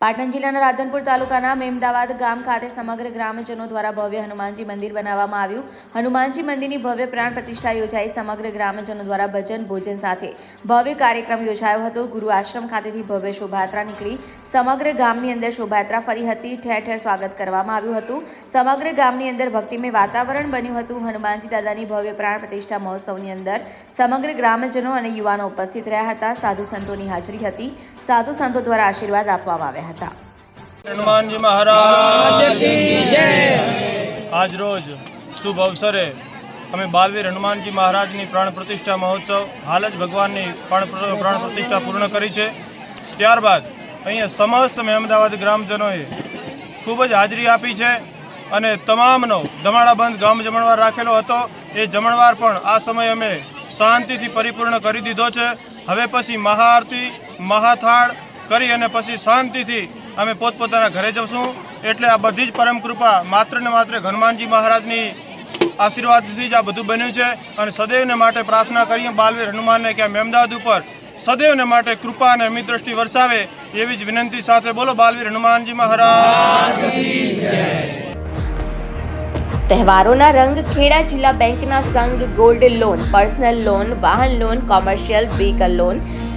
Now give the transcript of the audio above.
પાટણ જિલ્લાના રાધનપુર તાલુકાના મેમદાવાદ ગામ ખાતે સમગ્ર ગ્રામજનો દ્વારા ભવ્ય હનુમાનજી મંદિર બનાવવામાં આવ્યું. હનુમાનજી મંદિરની ભવ્ય પ્રાણ પ્રતિષ્ઠા યોજાઈ સમગ્ર ગ્રામજનો દ્વારા ભજન ભોજન સાથે ભવ્ય કાર્યક્રમ યોજાયો હતો. ગુરુ આશ્રમ ખાતેથી ભવ્ય શોભાયાત્રા નીકળી. સમગ્ર ગામની અંદર શોભાયાત્રા ફરી હતી. ઠેર ઠેર સ્વાગત કરવામાં આવ્યું હતું. સમગ્ર ગામની અંદર ભક્તિમય વાતાવરણ બન્યું હતું. હનુમાનજી દાદાની ભવ્ય પ્રાણ પ્રતિષ્ઠા મહોત્સવની અંદર સમગ્ર ગ્રામજનો અને યુવાનો ઉપસ્થિત રહ્યા હતા. સાધુ સંતોની હાજરી હતી. સાધુ સંતો દ્વારા આશીર્વાદ આપવામાં આવ્યા હતા. હનુમાનજી મહારાજ. આજ રોજ શુભ અવસરે અમે બાલવીર હનુમાનજી મહારાજની પ્રાણ પ્રતિષ્ઠા મહોત્સવ, હાલ જ ભગવાનની પ્રાણ પ્ર- પ્રાણ પ્રતિષ્ઠા પૂર્ણ કરી છે. ત્યારબાદ અહીંયા સમસ્ત મહેમદાવાદ ગ્રામજનોએ ખૂબ જ હાજરી આપી છે અને તમામનો ધમાડાબંધ ગામ જમણવાર રાખેલો હતો. એ જમણવાર પણ આ સમયે અમે શાંતિથી પરિપૂર્ણ કરી દીધો છે. હવે પછી મહાઆરતી, મહાથાળ કરી અને પછી શાંતિથી અમે પોતપોતાના ઘરે જશું. એટલે આ બધી જ પરમ કૃપા માત્ર ને માત્ર હનુમાનજી મહારાજની આશીર્વાદથી જ આ બધું બન્યું છે. અને સદૈવને માટે પ્રાર્થના કરીએ, બાલવીર હનુમાનને કે મેમદાદ ઉપર સદૈવને માટે કૃપા અને અમિત દ્રષ્ટિ વરસાવે એવી જ વિનંતી સાથે બોલો, બાલવીર હનુમાનજી મહારાજ. તહેવારોના રંગ ખેડા જિલ્લા બેંકના સંઘ ગોલ્ડ લોન, પર્સનલ લોન, વાહન loan, commercial vehicle loan